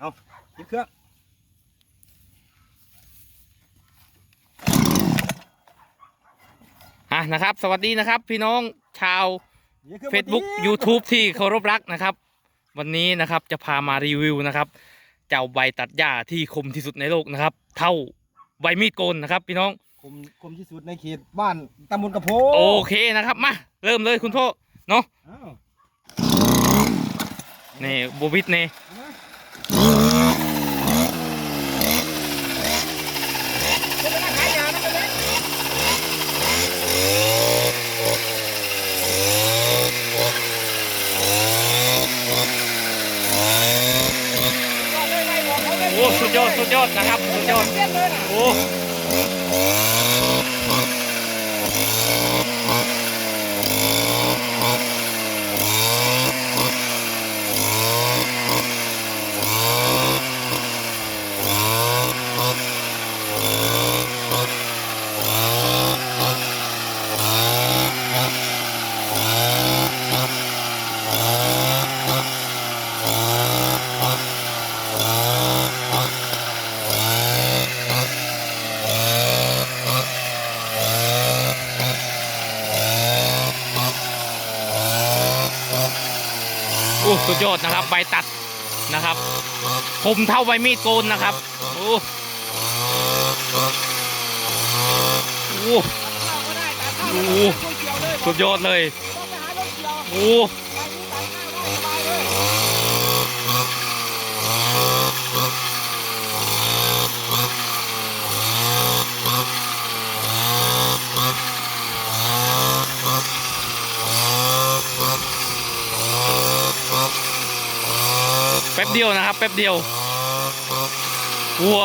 เอาติดเครื่องอะนะครับ สวัสดีนะครับ พี่น้องชาวดี๋ยวครื่อง Facebook บ่ติด YouTube ที่เคารพรักนะครับ วันนี้นะครับจะพามารีวิวนะครับ เจ้าใบตัดหญ้าที่คมที่สุดในโลกนะครับ เท่าใบมีดโกนนะครับ พี่น้องคมคมที่สุดในเขตบ้านตำบลกระโพโอเคนะครับมาเริ่มเลยคุณพ่อเนาะอ้าวนี่บูบิดเน่ เอามาเป็นขายยานะเป็นเล็กเลยไล่บ โอ้สุดยอดสุดยอดนะครับสุดยอดโอ้ ยอดนะครับ ใบตัดนะครับ คมเท่าใบมีดโกนนะครับโอ้โอ้โหต้องเกี่ยวเลยสุดยอดเลยโอ้ ไปนี้ตัดข้าวได้สบายเลย แป๊บเดียวนะครับ แป๊บเดียววัว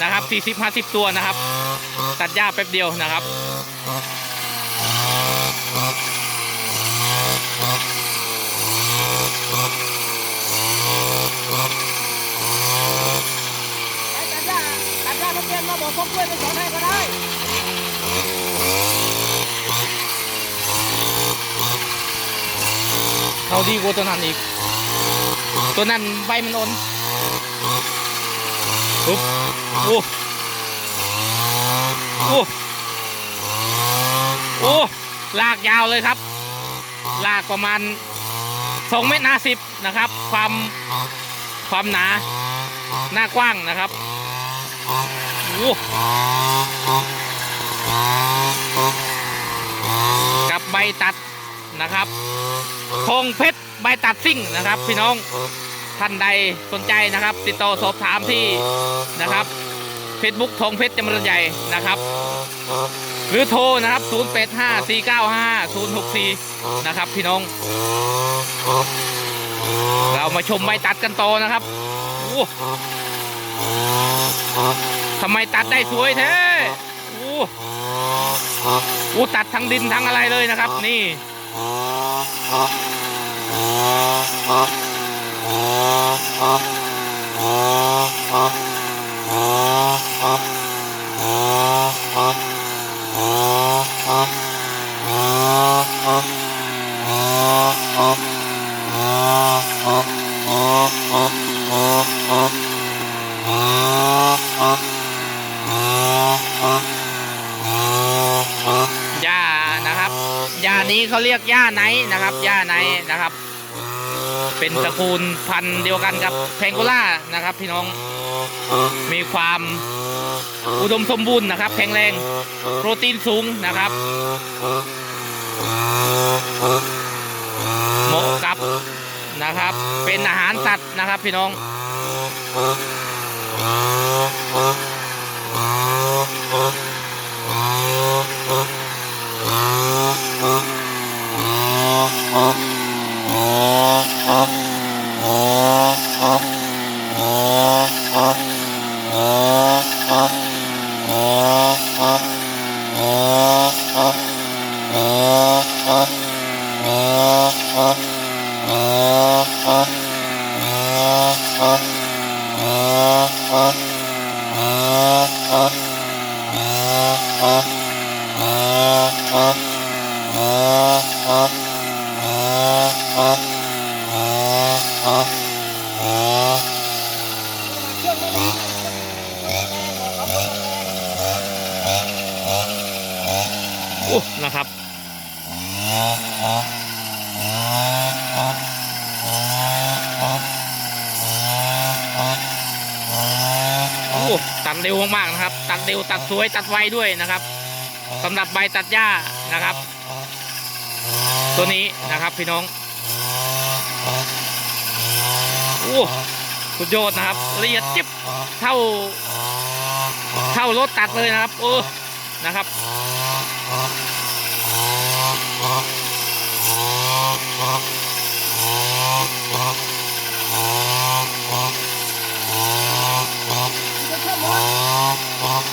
นะครับสี่สิบห้าสิบตัวนะครับ ตัดหญ้าแป๊บเดียวนะครับ ตัดหญ้าตัดหญ้าทะเบียนมาบอกพกกล้วยไปสอนให้ก็ได้เขาดีกว่าตัวนั้นอีก ตัวนั้นใบมันอ่อนปุ๊บโอ้โอ้โอ้ลากยาวเลยครับ ลากประมาณสองเมตรห้าสิบนะครับ ความความหนา หน้ากว้างนะครับโอ้กับใบตัดนะครับทองเพชรใบตัดซิ่งนะครับ พี่น้อง ท่านใดสนใจนะครับ ติดต่อสอบถามที่นะครับเฟซบุ๊กทองเพชรจำเริญใหญ่นะครับ หรือโทรนะครับ 0 8 5 4 9 5 0 6 4 นะครับพี่น้อง เรามาชมใบตัดกันต่อนะครับโอ้ทำไมตัดได้สวยแท้โอ้โอ้ตัดทั้งดินทั้งอะไรเลยนะครับ นี่ หญ้านะครับหญ้านี้เขาเรียกหญ้าไนนะครับหญ้าไนนะครับ เป็นตระกูลพันธุ์เดียวกันกับแพงโกล่านะครับพี่น้องมีความอุดมสมบูรณ์นะครับ แข็งแรงโปรตีนสูงนะครับเหมาะกับนะครับ เป็นอาหารสัตว์นะครับพี่น้อง อ ตัดเร็วมากๆนะครับ ตัดเร็วตัดสวยตัดไวด้วยนะครับสำหรับใบตัดหญ้านะครับ ตัวนี้นะครับพี่น้องโอ้สุดยอดนะครับละเอียดจิ๊บเท่า เท่ารถตัดเลยนะครับ เออนะครับ จะเชื่อมหมดจะเชื่อมหมด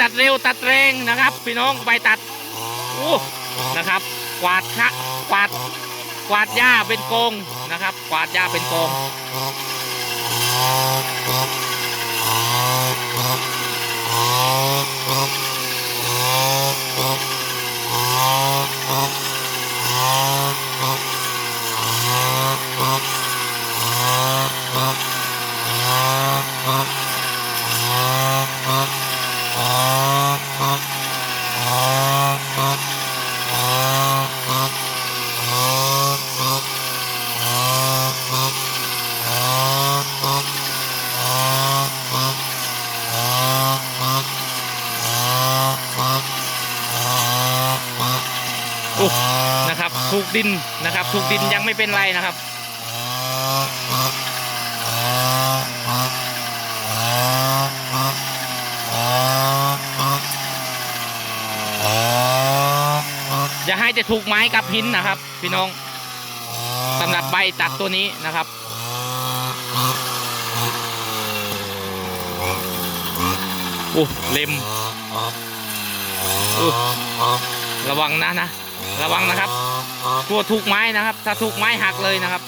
ตัดสวยตัดเร็วตัดแรงนะครับ พี่น้องใบตัดโอ้นะครับ กวาดคะกวาดกวาดหญ้าเป็นกองนะครับ กวาดหญ้าเป็นกอง ถูกดินนะครับ ถูกดินยังไม่เป็นไรนะครับ อย่าให้จะถูกไม้กับหินนะครับ พี่น้องสำหรับใบตัดตัวนี้นะครับโอ้เล็มโอ้ระวังนะนะ ระวังนะครับ กลัวถูกไม้นะครับ ถ้าถูกไม้หักเลยนะครับ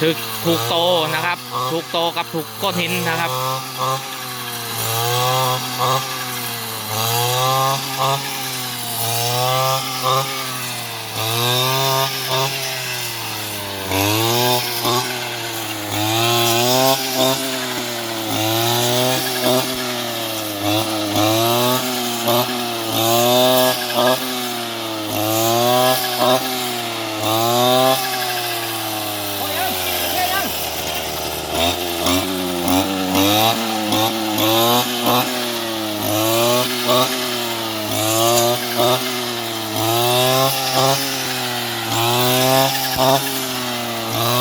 ถูกถูกโตนะครับ ถูกโตกับถูกก้อนหินนะครับอ Uh...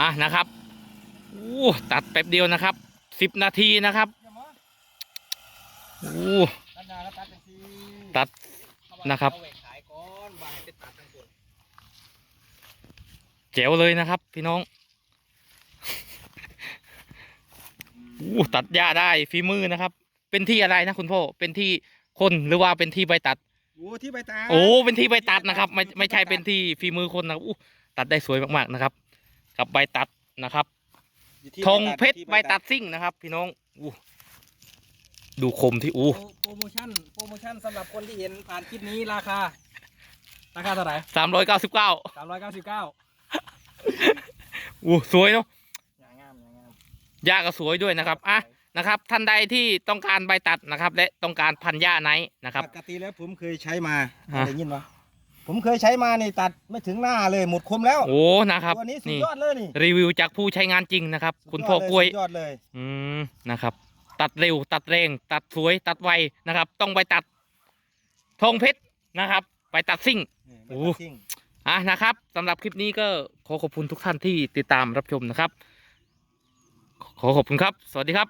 อ้อะนะครับโอ้ตัดแป๊บเดียวนะครับสิบนาทีนะครับเดี๋ยวหมอโอ้ตัดหน้าแล้วตัดจังซี่ตัดนะครับเอาไว้ขายก่อนบ่ายจะตัดทั้งตัวแจ๋วเลยนะครับ พี่น้องโอ้ตัดหญ้าได้ฝีมือนะครับ เป็นที่อะไรนะคุณพ่อเป็นที่คนหรือว่าเป็นที่ใบตัดโอ้ที่ใบตาโอ้เป็นที่ใบตัดนะครับ ไม่ไม่ใช่เป็นที่ฝีมือคนนะครับอู้ตัดได้สวยมากๆนะครับ กับใบตัดนะครับอยู่ที่ธงเพชรที่ใบตัดซิ่งนะครับ พี่น้องอู้ดูคมที่อู้โปรโปรโมชั่นโปรโมชั่นสำหรับคนที่เห็นผ่านคลิปนี้ราคา ราคาเท่าไหร่สามร้อยเก้าสิบเก้าสามร้อยเก้าสิบเก้าอู้สวยเนาะอย่างงามอย่างงามหญ้าก็สวยด้วยนะครับอะนะครับ ท่านใดที่ต้องการใบตัดนะครับ และต้องการพันหญ้าไนท์นะครับปกติแล้วผมเคยใช้มาฮะได้ยินปะ ผมเคยใช้มานี่ตัดไม่ถึงหน้าเลยหมดคมแล้วโอ้นะครับตัวนี้สุดนี่ยอดเลยนี่รีวิวจากผู้ใช้งานจริงนะครับสุดคุณยพ่อดเลกล้วยสุดยอดเลยอืมนะครับ ตัดเร็วตัดแรง ตัดสวยตัดไวนะครับ ต้องไปตัดธงเพชรนะครับ ไปตัดซิ่งนี่ใบโอ้ตัดซิ่งอะนะครับสำหรับคลิปนี้ก็ขอขอบคุณทุกท่านที่ติดตามรับชมนะครับ ขอขอบคุณครับ สวัสดีครับ